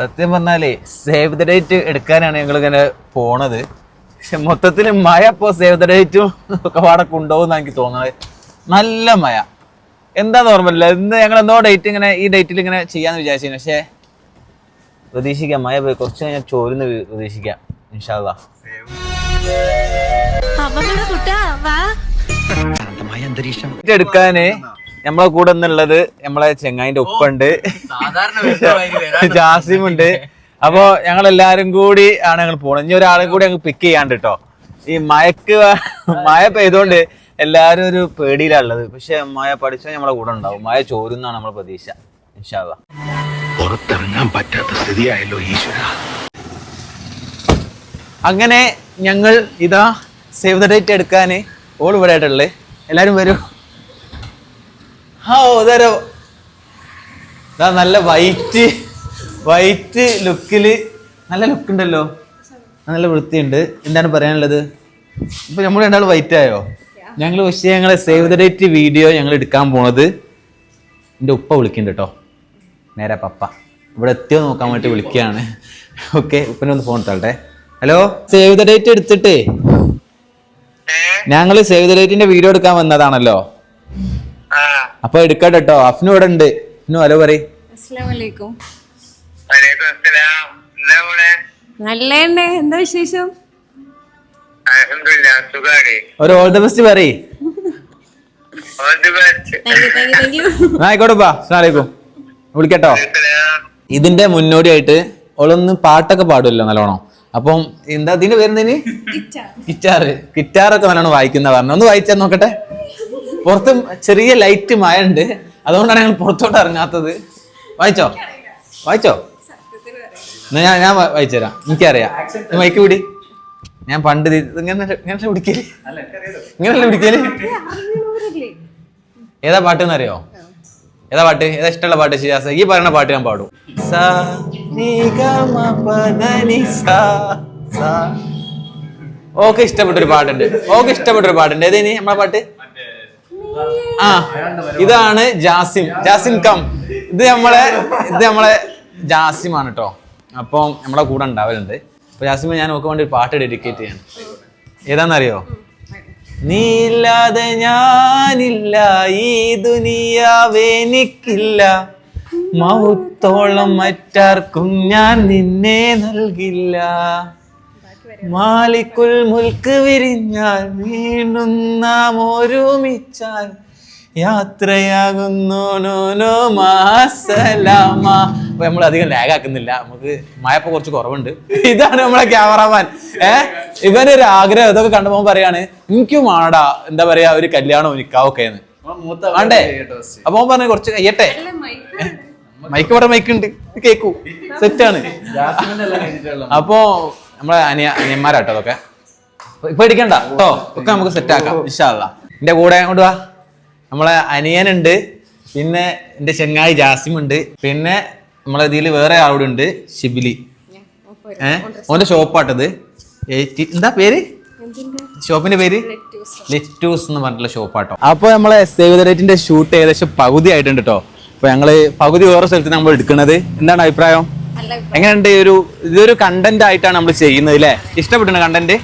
സത്യം പറഞ്ഞാലേ save the date എടുക്കാനാണ് ഞങ്ങൾ ഇങ്ങനെ പോണത്. പക്ഷെ മൊത്തത്തിൽ മഴ ഇപ്പോൾ സേവ് ദ ഡേറ്റും ഒക്കെ പാടെ കൊണ്ടുപോകുന്ന എനിക്ക് തോന്നുന്നത്. നല്ല മഴ. എന്താന്ന് ഓർമ്മയില്ല ഇന്ന് ഞങ്ങൾ എന്തോ ഡേറ്റ് ഇങ്ങനെ ഈ ഡേറ്റിൽ ഇങ്ങനെ ചെയ്യാന്ന് വിചാരിച്ചു പക്ഷേ പ്രതീക്ഷിക്കാം. മഴ പോയി കുറച്ച് കഴിഞ്ഞാൽ ചോരുന്ന് പ്രതീക്ഷിക്കാം. ഇൻഷാല്ലാ അന്തരീക്ഷം. എടുക്കാന് നമ്മളെ കൂടെ നിന്നുള്ളത് നമ്മളെ ചെങ്ങായിന്റെ ഉപ്പുണ്ട്. ജാസിം ഉണ്ട് അപ്പോ ഞങ്ങൾ എല്ലാരും കൂടി ആണ് ഞങ്ങൾ പോണത്. ഇനി ഒരാളെ കൂടി ഞങ്ങൾ പിക്ക് ചെയ്യാണ്ട് കേട്ടോ ഈ മയക്ക് മഴ പെയ്തോണ്ട് എല്ലാരും ഒരു പേടിയിലുള്ളത് പക്ഷെ മഴ പഠിച്ചാൽ നമ്മളെ കൂടെ ഉണ്ടാവും. മഴ ചോരുന്നാണ് നമ്മളെ പ്രതീക്ഷ. ഇൻഷാല്ല പുറത്തിറങ്ങാൻ പറ്റാത്ത സ്ഥിതിയായല്ലോ ഈശ്വര. അങ്ങനെ ഞങ്ങൾ ഇതാ സേവ് ദ ഡേറ്റ് എടുക്കാൻ ഓൾ ഇവിടെ ആയിട്ടുള്ളത്. എല്ലാരും വരൂ. ആ ഓതരോ. ഇതാ നല്ല വൈറ്റ് വൈറ്റ് ലുക്കിൽ നല്ല ലുക്ക് ഉണ്ടല്ലോ. നല്ല വൃത്തിയുണ്ട്. എന്താണ് പറയാനുള്ളത്? ഇപ്പൊ നമ്മൾ രണ്ടാൾ വൈറ്റ് ആയോ? ഞങ്ങൾ പക്ഷേ ഞങ്ങളെ സേവ് ദ ഡേറ്റ് വീഡിയോ ഞങ്ങൾ എടുക്കാൻ പോണത് എന്റെ ഉപ്പ വിളിക്കുന്നുണ്ട് കേട്ടോ നേരെ പപ്പ. ഇവിടെ എത്തിയോ നോക്കാൻ വേണ്ടി വിളിക്കുകയാണ്. ഓക്കെ ഉപ്പനെ ഒന്ന് ഫോൺ തള്ളട്ടെ. ഹലോ സേവ് ദ ഡേറ്റ് എടുത്തിട്ടേ. ഞങ്ങൾ സേവ് ദ ഡേറ്റിന്റെ വീഡിയോ എടുക്കാൻ വന്നതാണല്ലോ. അപ്പൊ എടുക്കട്ടെ കേട്ടോ അഫ്നു ഇവിടെ ഉണ്ട് അഫ്നു ഹലോ പറയ്. നല്ലേണ്ടേ. എന്താ വിശേഷം? ഒരു ഓൾ ദി ബെസ്റ്റ് പറയ്. ആയിക്കോട്ടെ അസ്സലാമലൈക്കും വിളിക്കട്ടോ. ഇതിന്റെ മുന്നോടിയായിട്ട് ഓളൊന്ന് പാട്ടൊക്കെ പാടുമല്ലോ നല്ലോണം. അപ്പം എന്താ ഇതിന്റെ പേരെന്തേന് കിറ്റാറ് കിറ്റാറൊക്കെ നല്ലോണം വായിക്കുന്ന പറഞ്ഞു. ഒന്ന് വായിച്ചാൽ നോക്കട്ടെ. പുറത്ത് ചെറിയ ലൈറ്റ് മഴ ഉണ്ട് അതുകൊണ്ടാണ് ഞങ്ങൾ പുറത്തോട്ട് ഇറങ്ങാത്തത്. വായിച്ചോ? വായിച്ചോ? എന്നാ ഞാൻ ഞാൻ വായിച്ചുതരാം. എനിക്കറിയാം. മൈക്ക് പിടി. ഞാൻ പണ്ട് ഇങ്ങനെ പിടിക്കൽ? ഇങ്ങനല്ലേ പിടിക്കൽ? ഏതാ പാട്ട് എന്നറിയോ? ഏതാ പാട്ട്? ഏതാ ഇഷ്ടമുള്ള പാട്ട് ശിയാസ ഈ പറയുന്ന പാട്ട് ഞാൻ പാടും. ഓക്ക് ഇഷ്ടപ്പെട്ടൊരു പാട്ടുണ്ട്. ഓക്കെ ഇഷ്ടപ്പെട്ടൊരു പാട്ടുണ്ട്. ഏതേനി നമ്മളെ പാട്ട്? ആ ഇതാണ് ജാസിം. ജാസിം കം. ഇത് നമ്മളെ ഇത് നമ്മളെ ജാസിമാണ് കേട്ടോ അപ്പം നമ്മളെ കൂടെ ഉണ്ടാവലുണ്ട്. അപ്പൊ ജാസിമ ഞാൻ നോക്കാൻ വേണ്ടി ഒരു പാട്ട് ഡെഡിക്കേറ്റ് ചെയ്യാണ്. ഏതാണെന്നറിയോ നീ ഇല്ലാതെ ഞാനില്ല ഈ ദുനിയാവേനിക്കില്ല മൗത്തോളം മറ്റാർക്കും ഞാൻ നിന്നെ നൽകില്ല. മാലിക്കുൽ മുൽക്ക് വിരിഞ്ഞാൽ വീണ്ടും നാം ഒരുമിച്ചാൽ യാത്രയാകുന്നു. നോ നോ മാസലാമ അപ്പൊ നമ്മൾ അധികം ലാഗ് ആക്കുന്നില്ല. നമുക്ക് മഴപ്പ കുറച്ച് കുറവുണ്ട്. ഇതാണ് നമ്മളെ ക്യാമറാമാൻ ഏ? ഇവനൊരു ആഗ്രഹം. ഇതൊക്കെ കണ്ടപ്പോ പറയാണ് എനിക്കും ആടാ എന്താ പറയാ ഒരു കല്യാണം നിക്കാവൊക്കെ എന്ന് വേണ്ടേ അപ്പൊ അവൻ പറഞ്ഞു കുറച്ച് കയ്യട്ടെ മൈക്ക് ഇവിടെ മൈക്ക് ഉണ്ട്. കേക്കൂ. സെറ്റാണ് അപ്പോ നമ്മളെ അനിയ അനിയന്മാരാട്ടോ അതൊക്കെ പേടിക്കണ്ട കേട്ടോ ഒക്കെ നമുക്ക് സെറ്റ് ആക്കാം ഇഷ്ടമല്ല എന്റെ കൂടെ അങ്ങോട്ട് വാ. നമ്മളെ അനിയനുണ്ട് പിന്നെ എന്റെ ചെങ്ങായി ജാസിം ഉണ്ട് പിന്നെ നമ്മളെ ഇതിൽ വേറെ ആളുടെ ഉണ്ട് ഷിബിലി ഏഹ് ഓന്റെ ഷോപ്പാട്ടത്. എന്താ പേര്? ഷോപ്പിന്റെ പേര്? ലെറ്റൂസ്. എന്ന് പറഞ്ഞിട്ടുള്ള ഷോപ്പാട്ടോ. അപ്പൊ നമ്മളെ സേവ് ദ ഡേറ്റിന്റെ ഷൂട്ട് ഏകദേശം പകുതി ആയിട്ടുണ്ട് കേട്ടോ അപ്പൊ ഞങ്ങൾ പകുതി വേറെ സ്ഥലത്ത് നമ്മൾ എടുക്കുന്നത് എന്താണ് അഭിപ്രായം? എങ്ങനെയുണ്ട്? ഒരു ഇതൊരു കണ്ടന്റ് ആയിട്ടാണ് നമ്മൾ ചെയ്യുന്നത് അല്ലേ ഇഷ്ടപ്പെട്ടുണ്ട് കണ്ടന്റ്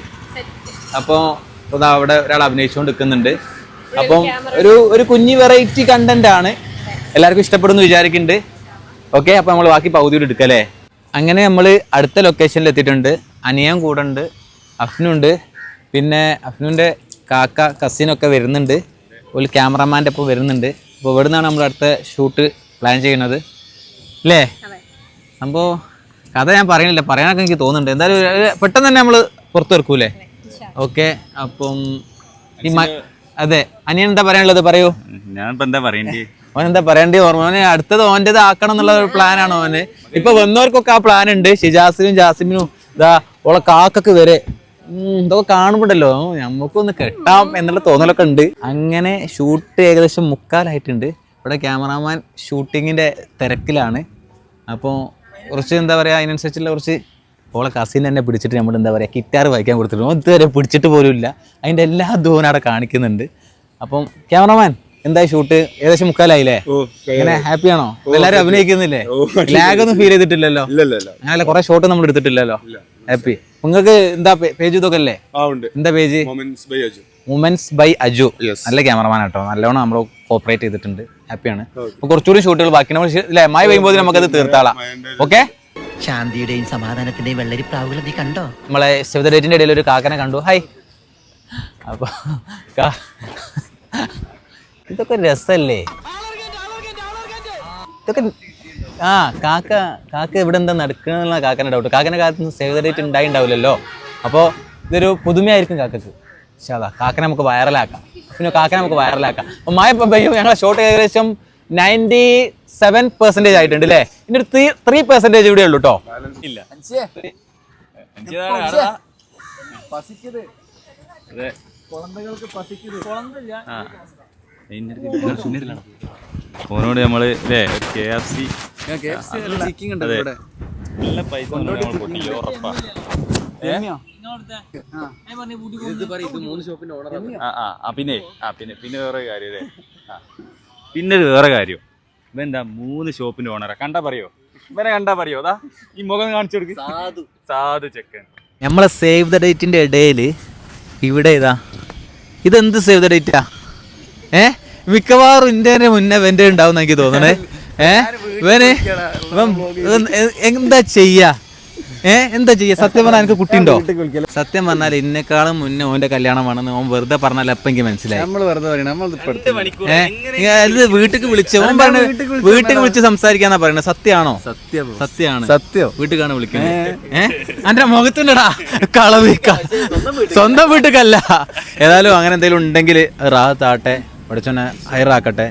അപ്പോൾ ഇപ്പോൾ അവിടെ ഒരാൾ അഭിനയിച്ചുകൊണ്ട് നിൽക്കുന്നുണ്ട് അപ്പം ഒരു ഒരു കുഞ്ഞു വെറൈറ്റി കണ്ടന്റ് ആണ്. എല്ലാവർക്കും ഇഷ്ടപ്പെടുന്നു വിചാരിക്കുന്നുണ്ട്. ഓക്കെ അപ്പൊ നമ്മൾ ബാക്കി പകുതി എടുക്കാം അല്ലേ അങ്ങനെ നമ്മൾ അടുത്ത ലൊക്കേഷനിൽ എത്തിയിട്ടുണ്ട്. അനിയൻ കൂടെ ഉണ്ട് അഫ്നുണ്ട് പിന്നെ അഫ്നുവിന്റെ കാക്ക കസിനൊക്കെ വരുന്നുണ്ട്. ഒരു ക്യാമറമാന്റെ ഒപ്പം വരുന്നുണ്ട്. അപ്പോൾ ഇവിടെ നിന്നാണ് നമ്മൾ അടുത്ത ഷൂട്ട് പ്ലാൻ ചെയ്യുന്നത് അല്ലേ സംഭവം കഥ ഞാൻ പറയണില്ല. പറയാനൊക്കെ എനിക്ക് തോന്നുന്നുണ്ട്. എന്തായാലും പെട്ടെന്ന് തന്നെ നമ്മൾ പുറത്തു വെക്കൂലേ ഓക്കെ അപ്പം ഈ അതെ. അനിയൻ എന്താ പറയാനുള്ളത്? പറയൂ. ഞാനിപ്പോ എന്താ പറയണ്ടേ? അവൻ എന്താ പറയണ്ടേ ഓർമ്മ? അവന് അടുത്തത് ഓന്റെത് ആക്കണം എന്നുള്ള ഒരു പ്ലാനാണ് അവന് ഇപ്പൊ വന്നവർക്കൊക്കെ ആ പ്ലാൻ ഉണ്ട്. ഷിജാസിനും ജാസിമിനും ഇതാ ഓളെ കാക്കൊക്കെ വരെ ഇതൊക്കെ കാണുമ്പോണ്ടല്ലോ. നമുക്കൊന്ന് കെട്ടാം എന്നുള്ള തോന്നലൊക്കെ ഉണ്ട്. അങ്ങനെ ഷൂട്ട് ഏകദേശം മുക്കാലായിട്ടുണ്ട്. ഇവിടെ ക്യാമറാമാൻ ഷൂട്ടിങ്ങിന്റെ തിരക്കിലാണ്. അപ്പോൾ കുറച്ച് എന്താ പറയുക അതിനനുസരിച്ചുള്ള കുറച്ച് ഓളെ കസിൻ തന്നെ പിടിച്ചിട്ട് നമ്മൾ എന്താ പറയുക കിറ്റാർ വായിക്കാൻ കൊടുത്തിട്ടുണ്ട്. ഇതുവരെ പിടിച്ചിട്ട് പോലും ഇല്ല. അതിന്റെ എല്ലാ ദൂരം അവിടെ കാണിക്കുന്നുണ്ട്. അപ്പം ക്യാമറമാൻ എന്തായി ഷൂട്ട് ഏകദേശം മുക്കാലായില്ലേ? ഇങ്ങനെ ഹാപ്പി ആണോ? എല്ലാരും അഭിനയിക്കുന്നില്ലേ? ലാഗ് ഒന്നും ഫീൽ ചെയ്തിട്ടില്ലല്ലോ? അങ്ങനെ കുറെ ഷോട്ട് നമ്മൾ എടുത്തിട്ടില്ലല്ലോ? ഹാപ്പി നിങ്ങൾക്ക് എന്താ പേജ് ഇതൊക്കെ അല്ലേ? എന്താ page? Women's by Aju Yes. നല്ല ക്യാമറമാൻ കേട്ടോ നല്ലോണം നമ്മൾ കോപ്പറേറ്റ് ചെയ്തിട്ടുണ്ട്. ഹാപ്പിയാണ് കുറച്ചുകൂടി ഷൂട്ടുകൾ ബാക്കി. നമ്മൾ ഇല്ലേ മഴ പെയ്യുമ്പോൾ നമുക്കത് തീർത്താളാം. ഓക്കെ ശാന്തിയുടെയും സമാധാനത്തിന്റെയും വെള്ളരി പ്രാവുകൾ നീ കണ്ടോ? നമ്മളെ ഡേറ്റിന്റെ ഇടയിൽ ഒരു കാക്കനെ കണ്ടു. ഹായ് അപ്പൊ ഇതൊക്കെ രസല്ലേ? ഇതൊക്കെ ആ കാക്ക കാക്ക ഇവിടെ എന്താ നടക്കുന്ന കാക്കനെ ഡൗട്ട് കാക്കനെ കാലത്ത് സേവ് ദ ഡേറ്റ് ഉണ്ടായി ഉണ്ടാവില്ലല്ലോ അപ്പോൾ ഇതൊരു പുതുമയായിരിക്കും കാക്കക്ക്. പക്ഷേ അതാ കാക്കനെ നമുക്ക് വൈറലാക്കാം പിന്നെ കാക്കനെ നമുക്ക് വൈറലാക്കാം അപ്പോൾ മായ പെയ്യും. ഞങ്ങളെ ഷോട്ട് ഏകദേശം നയന്റി സെവൻ പെർസെന്റേജ് ആയിട്ടുണ്ട് അല്ലേ ഇനി ഒരു ത്രീ ത്രീ പെർസെന്റേജ് ഇവിടെ ഉള്ളൂ കേട്ടോ ഇല്ല. നമ്മൾ അല്ലേ കെ എഫ് സി നല്ല പൈസ ഉറപ്പാ. ആ, ആ, ആ, പിന്നെ ആ പിന്നെ പിന്നെ വേറെ കാര്യം അല്ലേ പിന്നെ ഒരു വേറെ കാര്യം. ഇവന്താ മൂന്ന് ഷോപ്പിന്റെ ഓണറാ കണ്ടാ പറയോ? ഇവനെ കണ്ടാ പറയോ? അതാ ഈ മുഖം കാണിച്ചു കൊടുക്ക്. സാധു. സാധു ചെക്കൻ. നമ്മളെ സേവ് ദ ഡേറ്റിന്റെ ഇടയിൽ ഇവിടെ ഇതാ. ഇതെന്ത് സേവ് ദ ഡേറ്റാ ഏ? മിക്കവാറും ഇന്ത്യന്റെ മുന്നേ വെന്റെ ഉണ്ടാവും എനിക്ക് തോന്നണേ. ഏ? ഇവന് എന്താ ചെയ്യാ? ഏ? എന്താ ചെയ്യാ? സത്യം പറഞ്ഞാൽ എനിക്ക് കുട്ടിയുണ്ടോ? സത്യം പറഞ്ഞാൽ ഇന്നെക്കാളും മുന്നേ ഓന്റെ കല്യാണം വേണമെന്ന് ഓൻ വെറുതെ പറഞ്ഞാൽ എപ്പം എനിക്ക് മനസ്സിലായി. നമ്മൾ വെറുതെ പറയണം നമ്മൾ വീട്ടിക്ക് വിളിച്ച് ഓൻ പറഞ്ഞു വീട്ടിൽ വിളിച്ച് സംസാരിക്കാന്നാ പറയണത് സത്യാണോ സത്യം. സത്യമാണ്. സത്യം. വീട്ടിലാണ് വിളിക്കുന്നത്. ഏ? അന്റെ മുഖത്തിനടാ കളവിക്ക സ്വന്തം വീട്ടിക്കല്ല ഏതായാലും അങ്ങനെ എന്തെങ്കിലും ഉണ്ടെങ്കിൽ റാത്താട്ടെ പഠിച്ചോനെ ഹൈറാക്കട്ടെ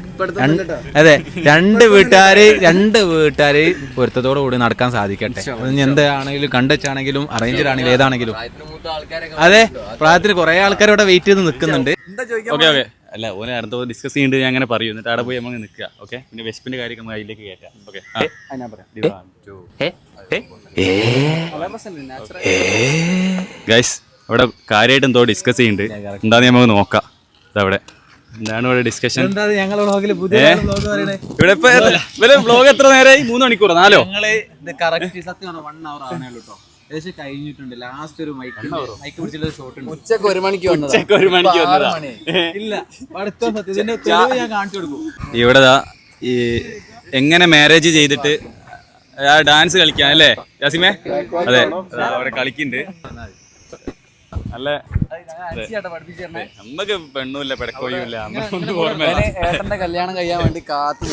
അതെ രണ്ട് വീട്ടുകാര് രണ്ട് വീട്ടുകാര് പൊരുത്തത്തോടു കൂടി നടക്കാൻ സാധിക്കട്ടെ. എന്താണെങ്കിലും കണ്ടുവച്ചാണെങ്കിലും അറേഞ്ച് ആണെങ്കിലും ഏതാണെങ്കിലും. അതെ പ്രായത്തിന് കുറെ ആൾക്കാർ ഇവിടെ വെയിറ്റ് ചെയ്ത് നിൽക്കുന്നുണ്ട്. Okay okay. അല്ല ഓനെ അടുത്ത ഡിസ്കസ് ചെയ്യുന്നുണ്ട് ഞാൻ അങ്ങനെ പറയും. എന്നിട്ട് അവിടെ പോയി നമ്മൾ നിൽക്കുക. ഓക്കെ? പിന്നെ വെസ്പിന്റെ കാര്യം നമുക്ക് അതിലേക്ക് കയറ്റാം ഓക്കെ ഗൈസ് അവിടെ കാര്യമായിട്ട് എന്തോ ഡിസ്കസ് ചെയ്യുന്നുണ്ട് എന്താന്ന് നമുക്ക് നോക്കാം. ഇതവിടെ. എന്താണ് ഇവിടെ ഡിസ്കഷൻ? ഇവിടെ ഇപ്പൊ വ്ലോഗ് എത്ര നേരമായി മൂന്ന് മണിക്കൂർ നാലോ? കഴിഞ്ഞിട്ടുണ്ട്. ലാസ്റ്റ് ഒരു മൈക്ക് മൈക്ക് പിടിച്ചുള്ള ഷോട്ട് ഉണ്ട്. ഉച്ചയ്ക്ക് ഒരു മണിക്ക് വന്നത്. ഉച്ചയ്ക്ക് ഒരു മണിക്ക് ഇല്ല ഞാൻ കാണിച്ചു കൊടുക്കും. ഇവിടെ ദാ ഈ എങ്ങനെ മാരേജ് ചെയ്തിട്ട് ആ ഡാൻസ് കളിക്കാൻ അല്ലേ? യാസിമേ? അതെ. അവിടെ കളിക്കുന്നുണ്ട് നല്ല. നമ്മക്ക് പെണ്ണുമില്ല ഓർമ്മയില്ല. ഏട്ടന്റെ കല്യാണം കഴിയാൻ വേണ്ടി കാത്തു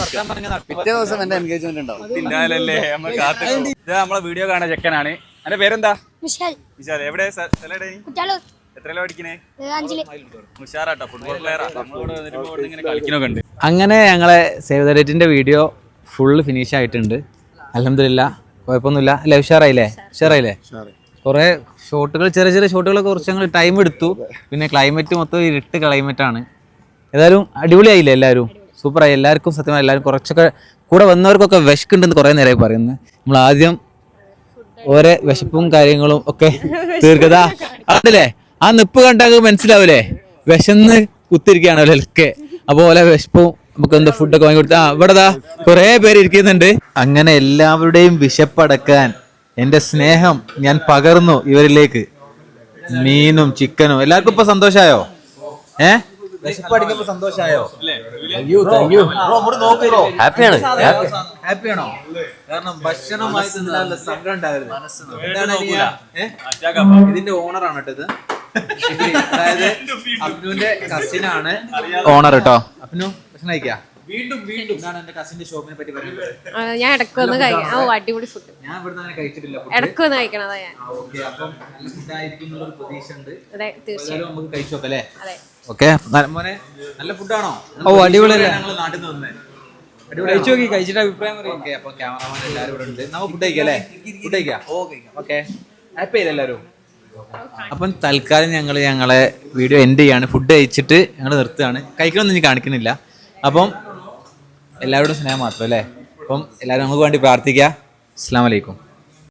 പിറ്റേ ദിവസം എന്റെ എൻഗേജ്മെന്റ് ഉണ്ടാവും. പിന്നാലല്ലേ നമ്മൾ കാത്തു ഇത് നമ്മളെ വീഡിയോ കാണാൻ ചെക്കനാണ്. അന്റെ പേരെന്താ? വിശാൽ വിശാൽ എവിടെ? പഠിക്കണേ? ഉഷാറാട്ടോ ഫുട്ബോൾ പ്ലെയറാ നമ്മളോട് വന്നിട്ട് ഇങ്ങനെ കളിക്കണൊക്കെ ഉണ്ട് അങ്ങനെ ഞങ്ങളെ സേവ് ദ ഡേറ്റിന്റെ വീഡിയോ ഫുള്ള് ഫിനിഷ് ആയിട്ടുണ്ട്. അലഹമില്ല കുഴപ്പമൊന്നുമില്ല. അല്ലേ ഉഷാറായില്ലേ? ഉഷാറായില്ലേ? കുറേ ഷോട്ടുകൾ ചെറിയ ചെറിയ ഷോട്ടുകളൊക്കെ കുറച്ച് ഞങ്ങൾ ടൈം എടുത്തു. പിന്നെ ക്ലൈമറ്റ് മൊത്തം ഇരുട്ട് ക്ലൈമറ്റ് ആണ്. ഏതായാലും അടിപൊളിയായില്ലേ എല്ലാവരും? സൂപ്പറായി എല്ലാവർക്കും സത്യമായി എല്ലാവരും കുറച്ചൊക്കെ കൂടെ വന്നവർക്കൊക്കെ വിശക്കുണ്ടെന്ന് കുറേ നേരമായി പറയുന്നു. നമ്മൾ ആദ്യം ഓരോ വിശപ്പും കാര്യങ്ങളും ഒക്കെ തീർക്കതാ. അതല്ലേ ആ നിപ്പ് കണ്ടാൽ മനസ്സിലാവൂലേ വിശന്ന് കുത്തിരിക്കുകയാണ് അവരൊക്കെ അപ്പോൾ ഓലെ വിശപ്പും നമുക്ക് എന്താ ഫുഡൊക്കെ വാങ്ങി കൊടുത്താ ഇവിടെ ദാ കുറേ പേര് ഇരിക്കുന്നുണ്ട്. അങ്ങനെ എല്ലാവരുടെയും വിശപ്പടക്കാൻ എന്റെ സ്നേഹം ഞാൻ പകർന്നു ഇവരിലേക്ക്. മീനും ചിക്കനും. എല്ലാവർക്കും ഇപ്പൊ സന്തോഷായോ? ഏ? വിശപ്പടിക്കുമ്പോ സന്തോഷായോ? ഹാപ്പിയാണ് ഹാപ്പിയാണോ കാരണം ഭക്ഷണമായി തിന്നാനുള്ള? ഇതിന്റെ ഓണറാണ് കേട്ടോ ഇത്. അതായത് അബ്നുവിന്റെ കസിനാണ് ഓണർ കേട്ടോ. അബ്നു ഭക്ഷണം കഴിക്കാ? വീണ്ടും വീണ്ടും. എന്താണ് എന്റെ കസിന്റെ ഷോപ്പിനെ പറ്റി പറയുന്നത് ഞാൻ കഴിക്കാം ഓ അടിപൊളി ഫുഡ് ഞാൻ ഇവിടുന്ന് അങ്ങനെ കഴിച്ചിട്ടില്ല കഴിക്കണതാ ഞാൻ. okay. അപ്പം നല്ല ഫുഡ് എന്നുള്ളൊരു പ്രതീക്ഷ ഉണ്ട് അതെ തീർച്ചയായും. നമുക്ക് കഴിച്ചു നോക്കാം അല്ലേ? ഓക്കെ മോനെ നല്ല ഫുഡാണോ ഓ, അടിപൊളി ഞങ്ങൾ നാട്ടിൽ നിന്ന് വന്നേ. കഴിച്ചു നോക്കി കഴിച്ചിട്ട് അഭിപ്രായം പറയും. ഓക്കെ അപ്പൊ ക്യാമറമാൻ എല്ലാവരും ഇവിടെ ഉണ്ട്. നമ്മൾ ഫുഡ് കഴിക്കാം അല്ലേ? ഫുഡ് കഴിക്കാം. ഓക്കെ ഹാപ്പി ആയില്ലേ എല്ലാവരും? അപ്പം തൽക്കാലം ഞങ്ങൾ ഞങ്ങളെ വീഡിയോ എൻഡ് ചെയ്യാണ്. ഫുഡ് കഴിച്ചിട്ട് ഞങ്ങൾ നിർത്തുകയാണ്. കഴിക്കണമെന്ന് ഇനി കാണിക്കുന്നില്ല. അപ്പം എല്ലാവരോടും സ്നേഹം മാത്രം അല്ലേ? അപ്പം എല്ലാവരും നമുക്ക് വേണ്ടി പ്രാർത്ഥിക്കുക അസ്സാം വലൈക്കും